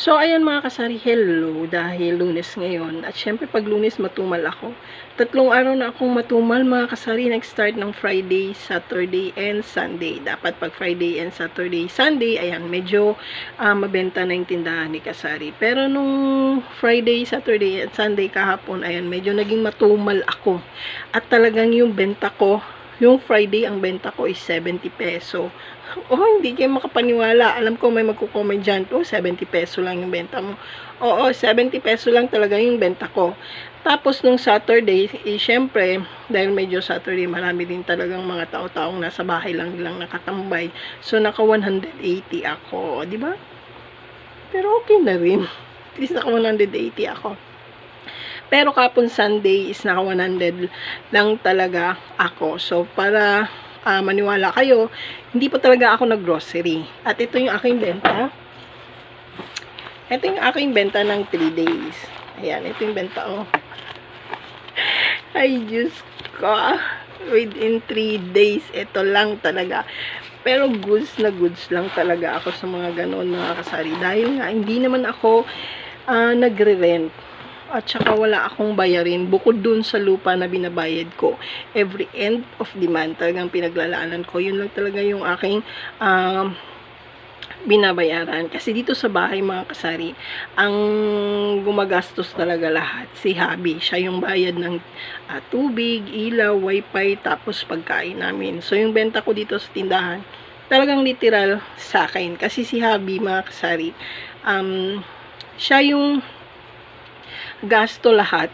So, ayan mga kasari, hello, dahil lunes ngayon. At syempre, pag lunes, matumal ako. Tatlong araw na akong matumal mga kasari, nag-start ng Friday, Saturday, and Sunday. Dapat pag Friday and Saturday, Sunday, ayan, medyo ah, mabenta na yung tindahan ni kasari. Pero nung Friday, Saturday, and Sunday kahapon, ayan, medyo naging matumal ako. At talagang yung benta ko, yung Friday, ang benta ko is 70 peso. Oh, hindi kayo makapaniwala. Alam ko may magko-comment dyan, oh, 70 peso lang yung benta mo. Oo, 70 peso lang talaga yung benta ko. Tapos nung Saturday, eh, syempre, dahil medyo Saturday, marami din talagang mga tao-taong nasa bahay lang nilang nakatambay. So, naka 180 ako, ba? Pero okay na rin. At least naka 180 ako. Pero kapon Sunday is naka 100 lang talaga ako. So, para ah, maniwala kayo, hindi pa talaga ako nag-grocery. At ito yung aking benta. Ito yung aking benta ng 3 days. Ayan, ito yung benta, oh. Ay, Diyos ko. Within 3 days, ito lang talaga. Pero goods na goods lang talaga ako sa mga ganon mga kasari. Dahil nga, hindi naman ako ah, nagre-rent at saka wala akong bayarin bukod dun sa lupa na binabayad ko. Every end of the month talagang pinaglalaanan ko. Yun lang talaga yung aking um, binabayaran. Kasi dito sa bahay mga kasari ang gumagastos talaga lahat si Habi. Siya yung bayad ng ah, tubig, ilaw, wifi tapos pagkain namin. So yung benta ko dito sa tindahan talagang literal sa akin. Kasi si Habi mga kasari um, siya yung gasto lahat,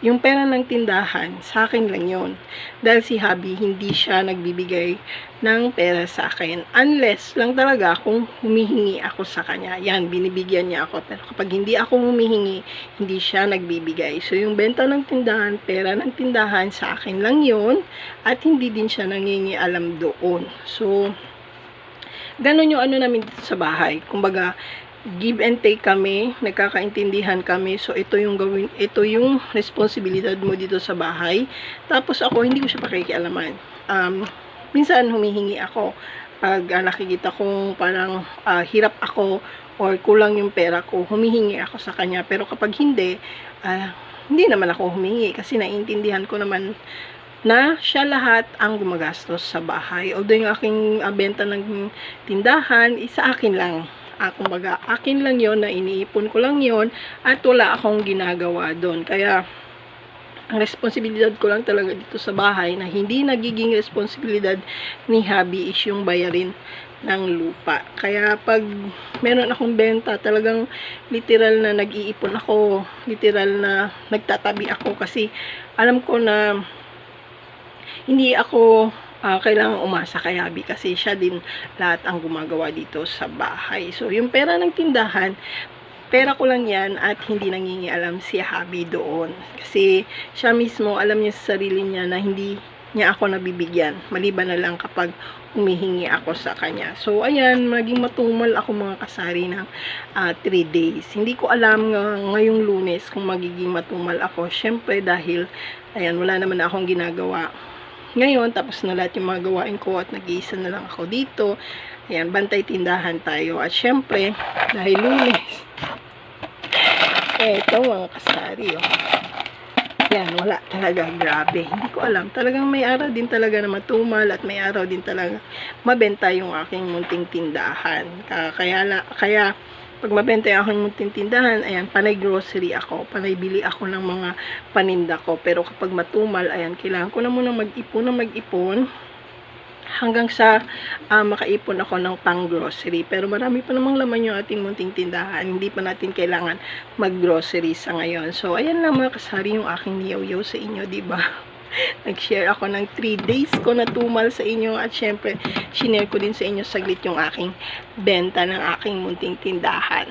yung pera ng tindahan, sa akin lang yon Dahil si Habi, hindi siya nagbibigay ng pera sa akin. Unless lang talaga kung humihingi ako sa kanya. Yan, binibigyan niya ako. Pero kapag hindi ako humihingi, hindi siya nagbibigay. So, yung benta ng tindahan, pera ng tindahan, sa akin lang yon At hindi din siya nangingi alam doon. So, ganun yung ano namin sa bahay. Kumbaga, give and take kami, nagkakaintindihan kami. So ito yung gawin, ito yung responsibilidad mo dito sa bahay. Tapos ako hindi ko siya pakikialaman. Um, minsan humihingi ako pag uh, nakikita kong parang uh, hirap ako or kulang yung pera ko, humihingi ako sa kanya. Pero kapag hindi, uh, hindi naman ako humingi kasi naiintindihan ko naman na siya lahat ang gumagastos sa bahay. Although yung aking uh, benta ng tindahan, isa akin lang uh, kumbaga, akin lang yon na iniipon ko lang yon at wala akong ginagawa doon. Kaya, ang responsibilidad ko lang talaga dito sa bahay na hindi nagiging responsibilidad ni Habi is yung bayarin ng lupa. Kaya pag meron akong benta, talagang literal na nag-iipon ako, literal na nagtatabi ako kasi alam ko na hindi ako uh, kailangan umasa kay Habi kasi siya din lahat ang gumagawa dito sa bahay. So, yung pera ng tindahan, pera ko lang yan at hindi nangingialam si Habi doon. Kasi siya mismo, alam niya sa sarili niya na hindi niya ako nabibigyan. Maliban na lang kapag humihingi ako sa kanya. So, ayan, maging matumal ako mga kasari ng 3 uh, days. Hindi ko alam ng ngayong lunes kung magiging matumal ako. Siyempre, dahil, ayan, wala naman akong ginagawa ngayon, tapos na lahat yung mga gawain ko at nag-iisa na lang ako dito. Ayan, bantay tindahan tayo. At syempre, dahil lunes, eto mga kasari, oh. Yan, wala talaga, grabe. Hindi ko alam. Talagang may araw din talaga na matumal at may araw din talaga mabenta yung aking munting tindahan. Kaya, kaya, pag mabenta yung aking munting tindahan, ayan, panay grocery ako, panay bili ako ng mga paninda ko. Pero kapag matumal, ayan, kailangan ko na muna mag-ipon na mag-ipon hanggang sa uh, makaipon ako ng pang grocery. Pero marami pa namang laman yung ating munting tindahan. Hindi pa natin kailangan mag-grocery sa ngayon. So, ayan lang mga kasari yung aking niyaw sa inyo, ba? nag-share ako ng 3 days ko na tumal sa inyo at syempre, shinare ko din sa inyo saglit yung aking benta ng aking munting tindahan.